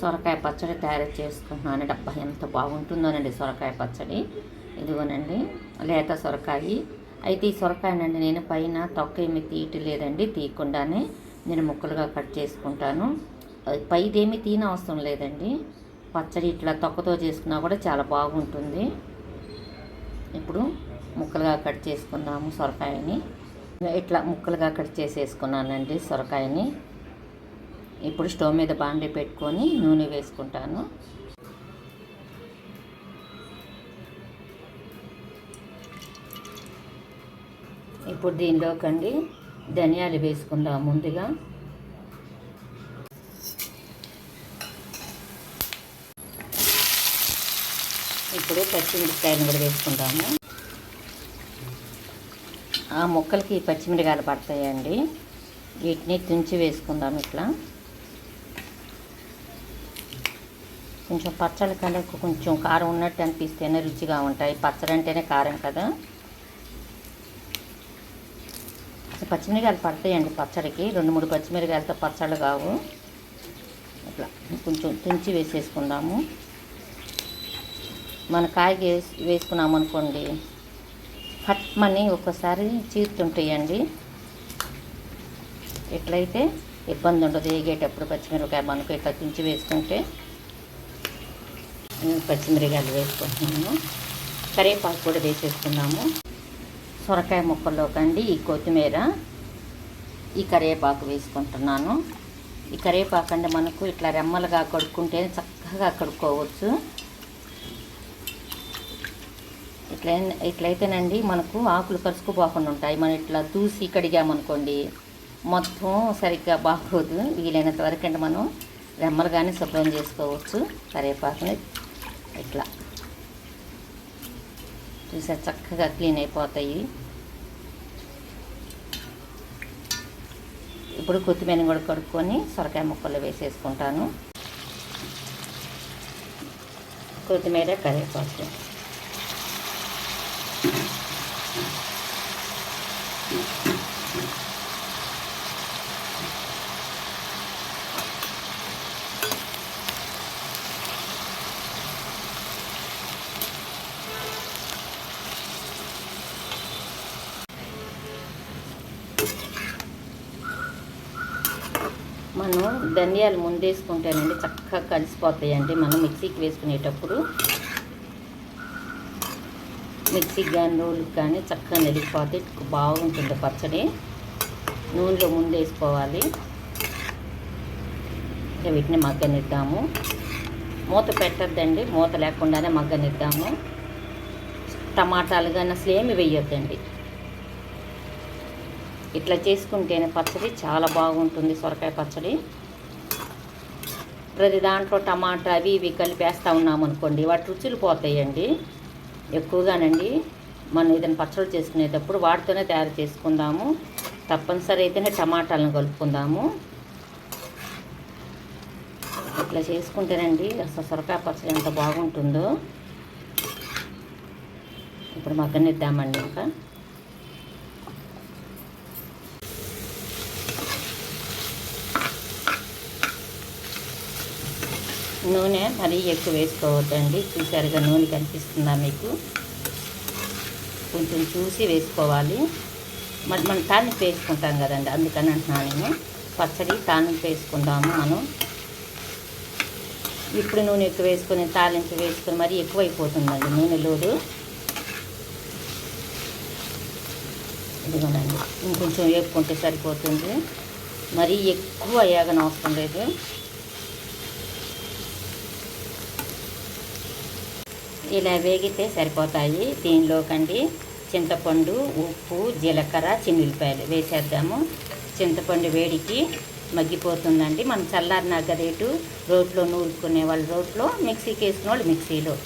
సొరకాయ పచ్చడి తయారు చేసుకుంటున్నానండి అబ్బా ఎంత బాగుంటుందోనండి సొరకాయ పచ్చడి. ఇదిగోనండి లేత సొరకాయ. అయితే ఈ సొరకాయనండి నేను పైన తొక్క ఏమి తీయట్లేదండి తీయకుండానే నేను ముక్కలుగా కట్ చేసుకుంటాను. పైదేమి తీన అవసరం లేదండి. పచ్చడి ఇట్లా తొక్కతో చేసుకున్నా కూడా చాలా బాగుంటుంది. ఇప్పుడు ముక్కలుగా కట్ చేసుకుందాము సొరకాయని. ఇట్లా ముక్కలుగా కట్ చేసేసుకున్నానండి సొరకాయని. ఇప్పుడు స్టవ్ మీద బాండి పెట్టుకొని నూనె వేసుకుంటాను. ఇప్పుడు దీనిలోకండి ధనియాలు వేసుకుందాం ముందుగా. ఇప్పుడు పచ్చిమిరపకాయలు కూడా వేసుకుందాము. ఆ ముక్కలకి పచ్చిమిరకాయలు పడతాయండి. వీటిని తుంచి వేసుకుందాం ఇట్లా. కొంచెం పచ్చడి కన్నా కొంచెం కారం ఉన్నట్టు అనిపిస్తేనే రుచిగా ఉంటాయి. పచ్చడి అంటేనే కారం కదా? అసలు పచ్చిమిరకాయలు పడతాయండి పచ్చడికి. రెండు మూడు పచ్చిమిరకాయలతో పచ్చళ్ళు కావు. ఇట్లా కొంచెం తుంచి వేసేసుకుందాము. మన కాయకి వేసి వేసుకున్నాం అనుకోండి. పట్మని ఒక్కసారి చీరుతుంటాయండి. ఎట్లయితే ఇబ్బంది ఉండదు. వేగేటప్పుడు పచ్చిమిరపకాయ మనకు ఇట్లా తుంచి వేసుకుంటే పచ్చిమిరగాయలు వేసుకుంటున్నాము. కరివేపాకు కూడా వేసేసుకున్నాము. సొరకాయ ముక్కల్లోకండి ఈ కొత్తిమీర ఈ కరివేపాకు వేసుకుంటున్నాను. ఈ కరివేపాకు అంటే మనకు ఇట్లా రెమ్మలుగా కడుక్కుంటే చక్కగా కడుక్కోవచ్చు. ఇట్లా ఇట్లయితేనండి మనకు ఆకులు కరుచుకుపోకుండా ఉంటాయి. మనం ఇట్లా దూసి కడిగామనుకోండి మొత్తం సరిగ్గా బాగోదు. వీలైనంత వరకు అంటే మనం రెమ్మలుగానే శుభ్రం చేసుకోవచ్చు కరివేపాకుని. ఇట్లా. చూసారు చక్కగా క్లీన్ అయిపోతాయి. ఇప్పుడు కొత్తిమీర కూడా కడుక్కొని సొరకాయ ముక్కలు వేసేసుకుంటాను. కొత్తిమీర కరివేపాకు. మనం ధనియాలు ముందేసుకుంటేనండి చక్కగా కలిసిపోతాయండి. మనం మిక్సీకి వేసుకునేటప్పుడు మిక్సీకి కానీ నూనెకి కానీ చక్కగా నలిగిపోతే బాగుంటుంది పచ్చడి. నూనెలో ముందేసుకోవాలి. ఇక వీటిని మగ్గనిద్దాము. మూత పెట్టద్దండి. మూత లేకుండానే మగ్గనిద్దాము. టమాటాలు కానీ అసలు ఏమి వేయొద్దండి. ఇట్లా చేసుకుంటేనే పచ్చడి చాలా బాగుంటుంది సొరకాయ పచ్చడి. ప్రతి దాంట్లో టమాటా అవి ఇవి కలిపేస్తూ ఉన్నామనుకోండి వాటి రుచులు పోతాయండి. ఎక్కువగానండి మనం ఏదైనా పచ్చడి చేసుకునేటప్పుడు వాటితోనే తయారు చేసుకుందాము. తప్పనిసరి అయితేనే టమాటాలను కలుపుకుందాము. ఇట్లా చేసుకుంటేనండి అసలు సొరకాయ పచ్చడి ఎంత బాగుంటుందో. ఇప్పుడు మగ్గనిద్దామండి ఇంకా. నూనె మరీ ఎక్కువ వేసుకోవద్దండి. చూసారుగా నూనె కనిపిస్తుందా మీకు? కొంచెం చూసి వేసుకోవాలి. మరి మనం తాలింపు వేసుకుంటాం కదండి అందుకని అంటున్నాను నేను. పచ్చడి తాలింపు వేసుకుందాము మనం. ఇప్పుడు నూనె ఎక్కువ వేసుకొని తాలింపు వేసుకొని మరీ ఎక్కువైపోతుందండి నూనె లోడు. ఇదిగోనండి ఇంకొంచెం వేపుకుంటే సరిపోతుంది. మరీ ఎక్కువ వేగనవసరం లేదు. ఇలా వేగితే సరిపోతాయి. దీనిలోకండి చింతపండు ఉప్పు జీలకర్ర చిన్నులపాయలు వేసేద్దాము. చింతపండు వేడికి మగ్గిపోతుందండి. మనం చల్లారినాక రేటు రోట్లో నూరుకునే వాళ్ళు రోట్లో మిక్సీకి వేసిన వాళ్ళు మిక్సీలో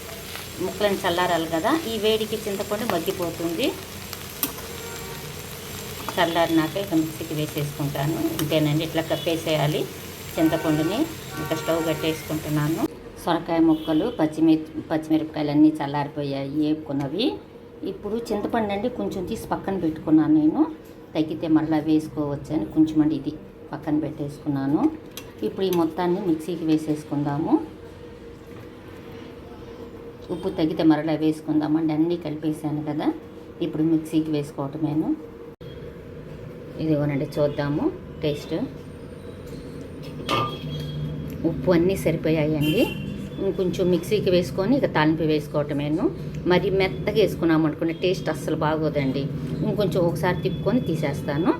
ముక్కలను చల్లారాలి కదా. ఈ వేడికి చింతపండు మగ్గిపోతుంది. చల్లారినాక ఇక మిక్సీకి వేసేసుకుంటాను. ఇంతేనండి. ఇట్లా కప్పేసేయాలి. చింతపండుని ఇంకా స్టవ్ కట్టేసుకుంటున్నాను. సొరకాయ ముక్కలు పచ్చిమిర్ పచ్చిమిరపకాయలు అన్నీ చల్లారిపోయాయి వేపుకున్నవి ఇప్పుడు చింతపండు అండి కొంచెం తీసి పక్కన పెట్టుకున్నాను నేను. తగ్గితే మళ్ళీ వేసుకోవచ్చు అని కొంచెం అండి ఇది పక్కన పెట్టేసుకున్నాను. ఇప్పుడు ఈ మొత్తాన్ని మిక్సీకి వేసేసుకుందాము. ఉప్పు తగ్గితే మరలా వేసుకుందామండి అన్నీ కలిపేసాను కదా. ఇప్పుడు మిక్సీకి వేసుకోవటమేను. ఇదిగోనండి చూద్దాము. టేస్ట్. ఉప్పు అన్నీ సరిపోయాయండి. ఇంకొంచెం మిక్సీకి వేసుకొని ఇక తాలింపు వేసుకోవటమేను. మరి మెత్తగా వేసుకున్నాము అనుకునే టేస్ట్ అస్సలు బాగోదండి. ఇంకొంచెం ఒకసారి తిప్పుకొని తీసేస్తాను.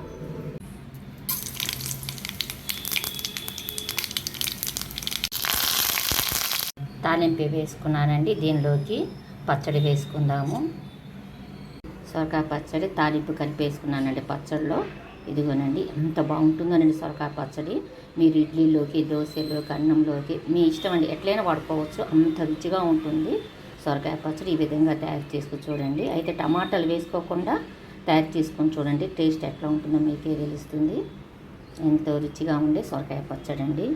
తాలింపు వేసుకున్నానండి దీనిలోకి పచ్చడి వేసుకుందాము. సొరకాయ పచ్చడి తాలింపు కలిపి వేసుకున్నానండి పచ్చడిలో. ఇదిగోనండి ఎంత బాగుంటుందోనండి సొరకాయ పచ్చడి. మీరు ఇడ్లీలోకి దోశలోకి అన్నంలోకి మీ ఇష్టం అండి ఎట్లయినా వాడుకోవచ్చు. అంత రుచిగా ఉంటుంది. సొరకాయ పచ్చడి ఈ విధంగా తయారు చేసుకుని చూడండి. అయితే టమాటాలు వేసుకోకుండా తయారు చేసుకొని చూడండి. టేస్ట్ ఎట్లా ఉంటుందో మీకే తెలుస్తుంది ఎంతో రుచిగా ఉండే సొరకాయ పచ్చడి అండి